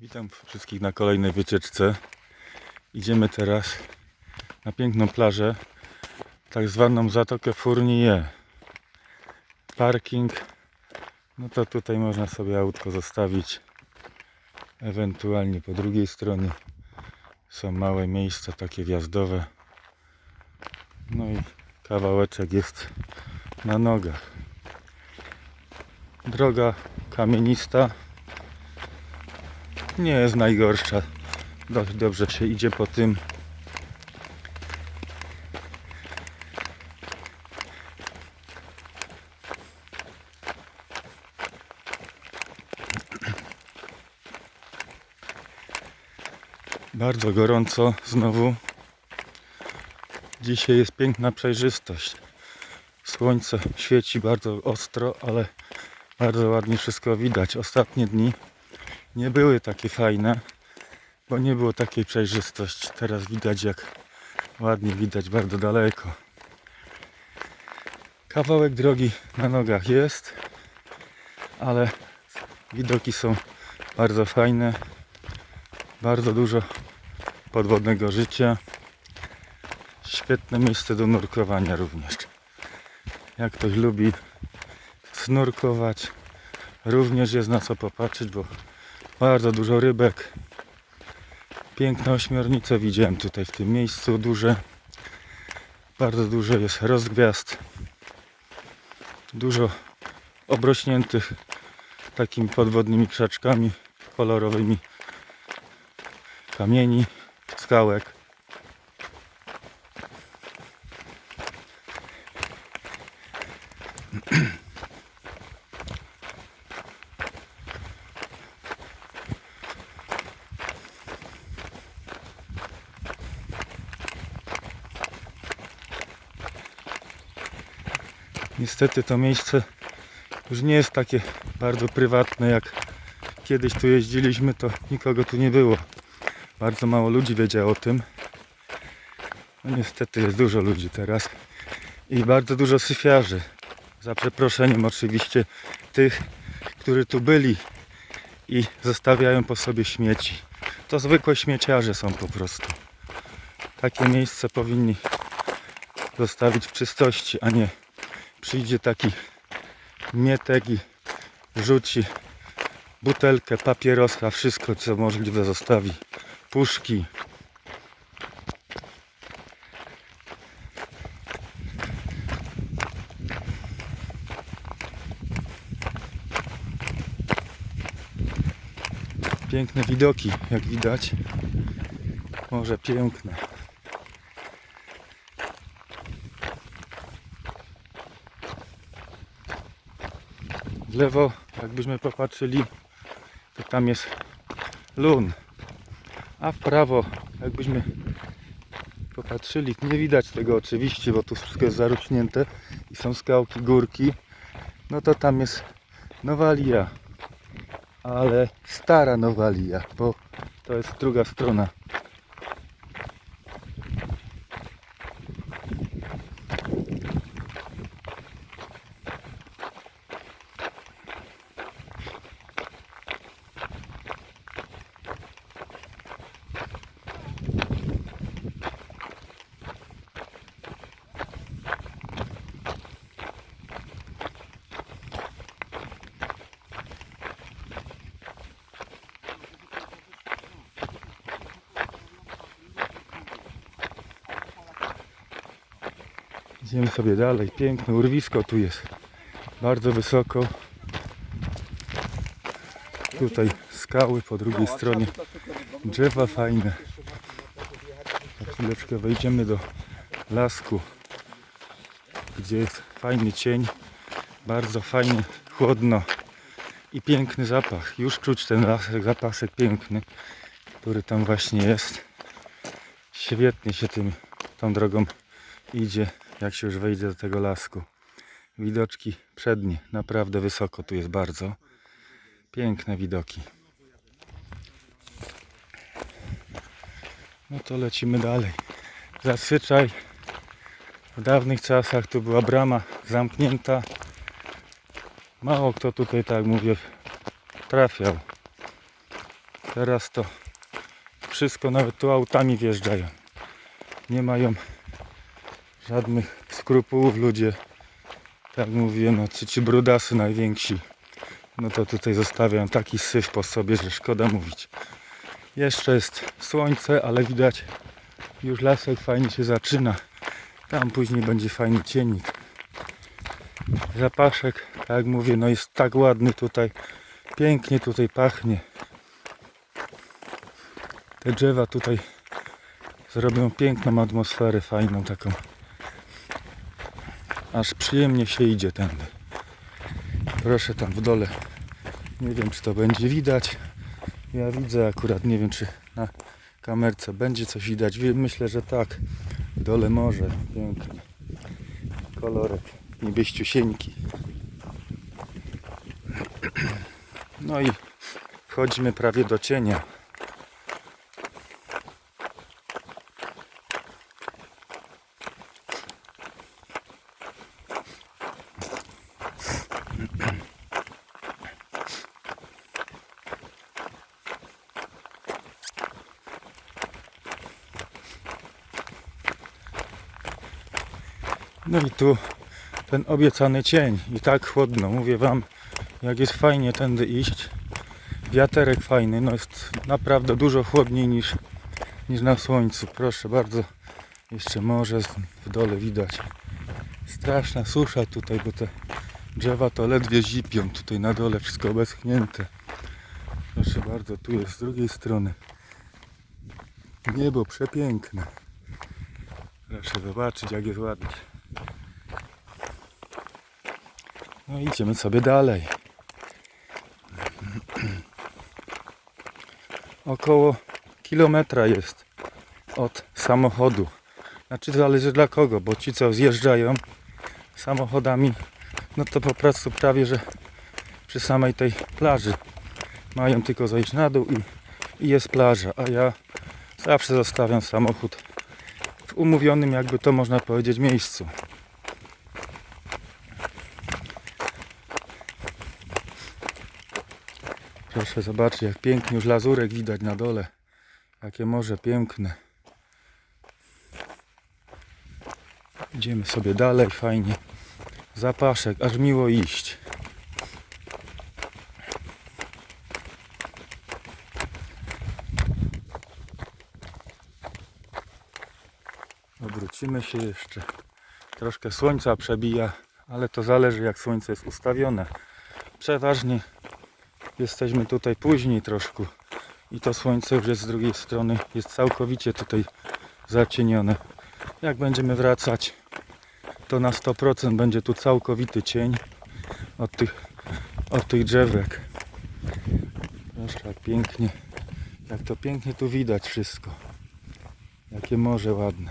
Witam wszystkich na kolejnej wycieczce. Idziemy teraz na piękną plażę, tak zwaną Zatokę Fournier. Parking, no to tutaj można sobie autko zostawić. Ewentualnie po drugiej stronie są małe miejsca takie wjazdowe. No i kawałeczek jest na nogach. Droga kamienista, nie jest najgorsza. Dobrze się idzie po tym. Bardzo gorąco znowu. Dzisiaj jest piękna przejrzystość. Słońce świeci bardzo ostro, ale bardzo ładnie wszystko widać. Ostatnie dni nie były takie fajne, bo nie było takiej przejrzystości. Teraz widać jak ładnie widać bardzo daleko. Kawałek drogi na nogach jest, ale widoki są bardzo fajne. Bardzo dużo podwodnego życia. Świetne miejsce do nurkowania również. Jak ktoś lubi snurkować, również jest na co popatrzeć, bo bardzo dużo rybek. Piękne ośmiornice widziałem tutaj w tym miejscu, duże. Bardzo dużo jest rozgwiazd. Dużo obrośniętych takimi podwodnymi krzaczkami kolorowymi kamieni, skałek. Niestety to miejsce już nie jest takie bardzo prywatne jak kiedyś tu jeździliśmy, to nikogo tu nie było. Bardzo mało ludzi wiedziało o tym. No niestety jest dużo ludzi teraz i bardzo dużo syfiarzy. Za przeproszeniem oczywiście tych, którzy tu byli i zostawiają po sobie śmieci. To zwykłe śmieciarze są po prostu. Takie miejsce powinni zostawić w czystości, a nie przyjdzie taki mietek i rzuci butelkę, papierosa, wszystko co możliwe zostawi. Puszki. Piękne widoki, jak widać. Może piękne. W lewo, jakbyśmy popatrzyli, to tam jest lun. A w prawo, jakbyśmy popatrzyli, nie widać tego oczywiście, bo tu wszystko jest zarośnięte i są skałki, górki. No to tam jest Nowalia. Ale stara Nowalia, bo to jest druga strona. Idziemy sobie dalej. Piękne urwisko tu jest. Bardzo wysoko. Tutaj skały po drugiej stronie. Drzewa fajne. Za chwileczkę wejdziemy do lasku, gdzie jest fajny cień. Bardzo fajnie, chłodno i piękny zapach. Już czuć ten lasek, piękny, który tam właśnie jest. Świetnie się tym, tą drogą idzie, jak się już wejdzie do tego lasku. Widoczki przednie, naprawdę wysoko tu jest bardzo. Piękne widoki. No to lecimy dalej. Zazwyczaj w dawnych czasach tu była brama zamknięta. Mało kto tutaj, tak mówię, trafiał. Teraz to wszystko nawet tu autami wjeżdżają. Nie mają żadnych skrupułów ludzie. Tak mówię, no ci, ci brudasy najwięksi. No to tutaj zostawiają taki syf po sobie, że szkoda mówić. Jeszcze jest słońce, ale widać już lasek fajnie się zaczyna. Tam później będzie fajny cienik. Zapaszek, tak mówię, no jest tak ładny tutaj. Pięknie tutaj pachnie. Te drzewa tutaj zrobią piękną atmosferę, fajną taką. Aż przyjemnie się idzie tędy. Proszę tam w dole. Nie wiem czy to będzie widać. Ja widzę akurat, nie wiem czy na kamerce będzie coś widać. Myślę, że tak. W dole morze. Piękny. Kolorek niebieściusieńki. No i wchodzimy prawie do cienia. No i tu ten obiecany cień i tak chłodno, mówię wam, jak jest fajnie tędy iść. Wiaterek fajny, no jest naprawdę dużo chłodniej niż, niż na słońcu. Proszę bardzo, jeszcze morze w dole widać. Straszna susza tutaj, bo te drzewa to ledwie zipią. Tutaj na dole wszystko obeschnięte. Proszę bardzo, tu jest z drugiej strony. Niebo przepiękne. Proszę zobaczyć jak jest ładnie. No idziemy sobie dalej. Około kilometra jest od samochodu. Znaczy zależy dla kogo, bo ci co zjeżdżają samochodami, no to po prostu prawie, że przy samej tej plaży mają tylko zejść na dół i, i jest plaża, a ja zawsze zostawiam samochód w umówionym, jakby to można powiedzieć, miejscu. Proszę zobaczyć, jak pięknie już lazurek widać na dole. Jakie morze piękne. Idziemy sobie dalej, fajnie. Zapaszek, aż miło iść. Obrócimy się jeszcze. Troszkę słońca przebija, ale to zależy jak słońce jest ustawione. Przeważnie jesteśmy tutaj później troszkę i to słońce już jest z drugiej strony, jest całkowicie tutaj zacienione. Jak będziemy wracać, to na 100% będzie tu całkowity cień od tych, od tych drzewek. Proszę, jak pięknie, jak to pięknie tu widać wszystko. Jakie morze ładne.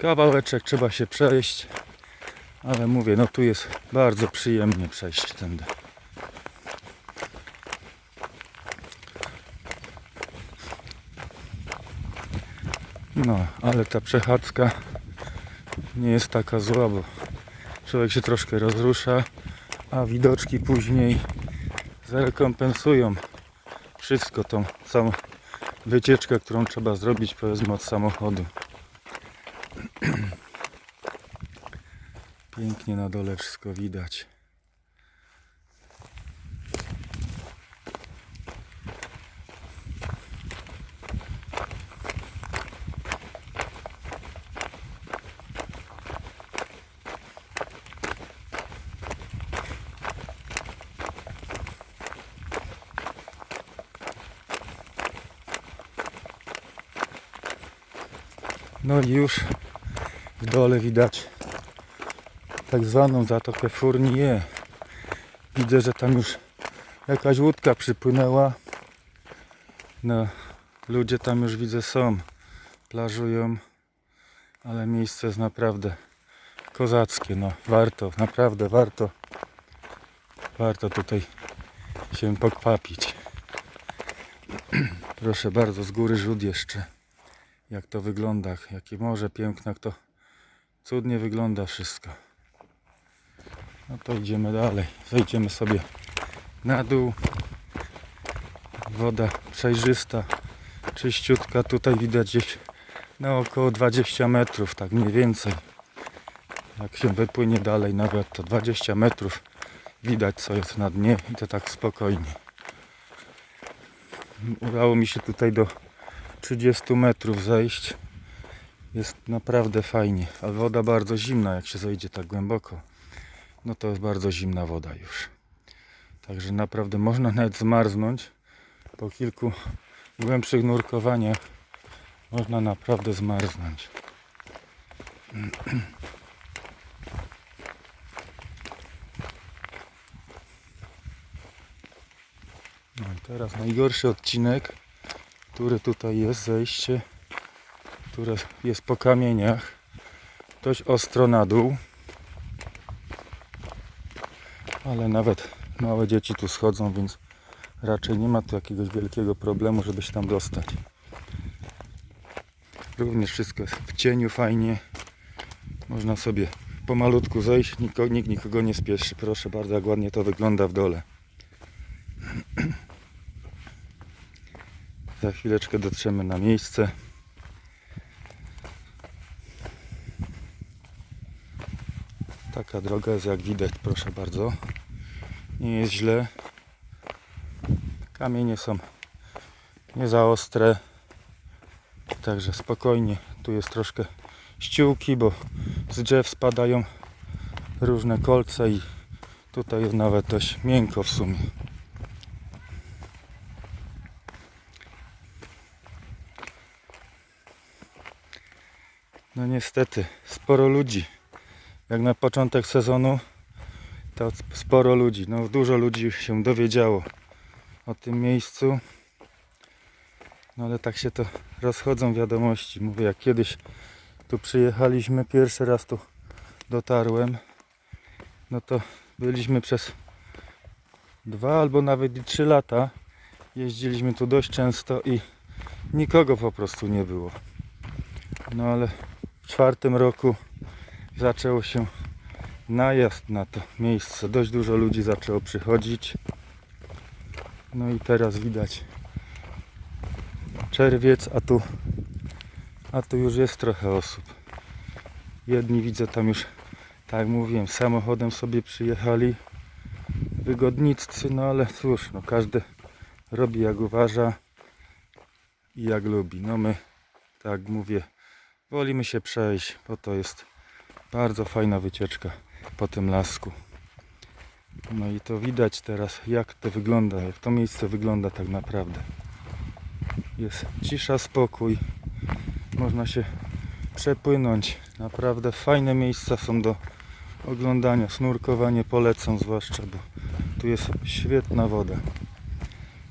Kawałeczek trzeba się przejść, ale mówię, no tu jest bardzo przyjemnie przejść tędy. No, ale ta przechadzka nie jest taka zła, bo człowiek się troszkę rozrusza, a widoczki później zrekompensują wszystko tą całą wycieczkę, którą trzeba zrobić powiedzmy od samochodu. Pięknie na dole wszystko widać. No i już w dole widać tak zwaną Zatokę Fournier. Widzę, że tam już jakaś łódka przypłynęła. No, ludzie tam już widzę są, plażują, ale miejsce jest naprawdę kozackie. No, warto, naprawdę warto, warto tutaj się pokwapić. Proszę bardzo, z góry rzut jeszcze. Jak to wygląda, jakie morze piękne, jak to cudnie wygląda wszystko. No to idziemy dalej. Zejdziemy sobie na dół. Woda przejrzysta, czyściutka. Tutaj widać gdzieś na około 20 metrów, tak mniej więcej. Jak się wypłynie dalej, nawet to 20 metrów widać co jest na dnie i to tak spokojnie. Udało mi się tutaj do 30 metrów zejść. Jest naprawdę fajnie, ale woda bardzo zimna, jak się zejdzie tak głęboko. No to jest bardzo zimna woda już. Także naprawdę można nawet zmarznąć. Po kilku głębszych nurkowaniach można naprawdę zmarznąć. No teraz najgorszy odcinek, który tutaj jest, zejście, które jest po kamieniach, dość ostro na dół, ale nawet małe dzieci tu schodzą, więc raczej nie ma tu jakiegoś wielkiego problemu, żeby się tam dostać. Również wszystko jest w cieniu fajnie, można sobie pomalutku zejść, nikogo, nikt nikogo nie spieszy, proszę bardzo, jak ładnie to wygląda w dole. Za chwileczkę dotrzemy na miejsce. Taka droga jest jak widać, proszę bardzo. Nie jest źle. Kamienie są nie za ostre. Także spokojnie. Tu jest troszkę ściółki, bo z drzew spadają różne kolce i tutaj jest nawet dość miękko w sumie. No niestety, sporo ludzi. Jak na początek sezonu, to sporo ludzi. No dużo ludzi się dowiedziało o tym miejscu. No ale tak się to rozchodzą wiadomości. Mówię, jak kiedyś tu przyjechaliśmy, pierwszy raz tu dotarłem, no to byliśmy przez dwa albo nawet i trzy lata. Jeździliśmy tu dość często i nikogo po prostu nie było. No ale w czwartym roku zaczęło się najazd na to miejsce. Dość dużo ludzi zaczęło przychodzić. No i teraz widać czerwiec, a tu, a tu już jest trochę osób. Jedni widzę tam już, tak jak mówiłem, samochodem sobie przyjechali. Wygodniccy, no ale cóż, no każdy robi jak uważa i jak lubi. No my, tak mówię, wolimy się przejść, bo to jest bardzo fajna wycieczka po tym lasku. No i to widać teraz, jak to wygląda, jak to miejsce wygląda tak naprawdę. Jest cisza, spokój, można się przepłynąć. Naprawdę fajne miejsca są do oglądania. Snurkowanie polecam zwłaszcza, bo tu jest świetna woda.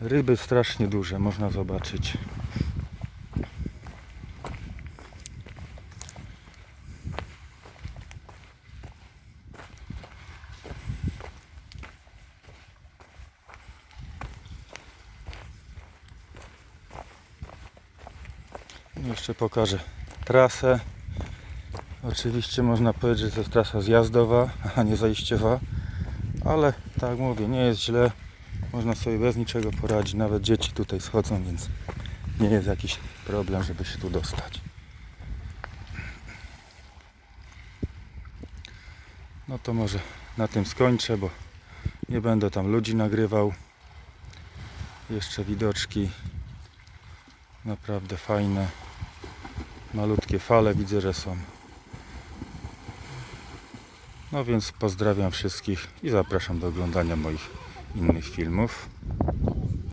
Ryby strasznie duże można zobaczyć. Jeszcze pokażę trasę. Oczywiście można powiedzieć, że to jest trasa zjazdowa, a nie zajściowa. Ale tak mówię, nie jest źle. Można sobie bez niczego poradzić. Nawet dzieci tutaj schodzą, więc nie jest jakiś problem, żeby się tu dostać. No to może na tym skończę, bo nie będę tam ludzi nagrywał. Jeszcze widoczki naprawdę fajne. Malutkie fale widzę, że są. No więc pozdrawiam wszystkich i zapraszam do oglądania moich innych filmów.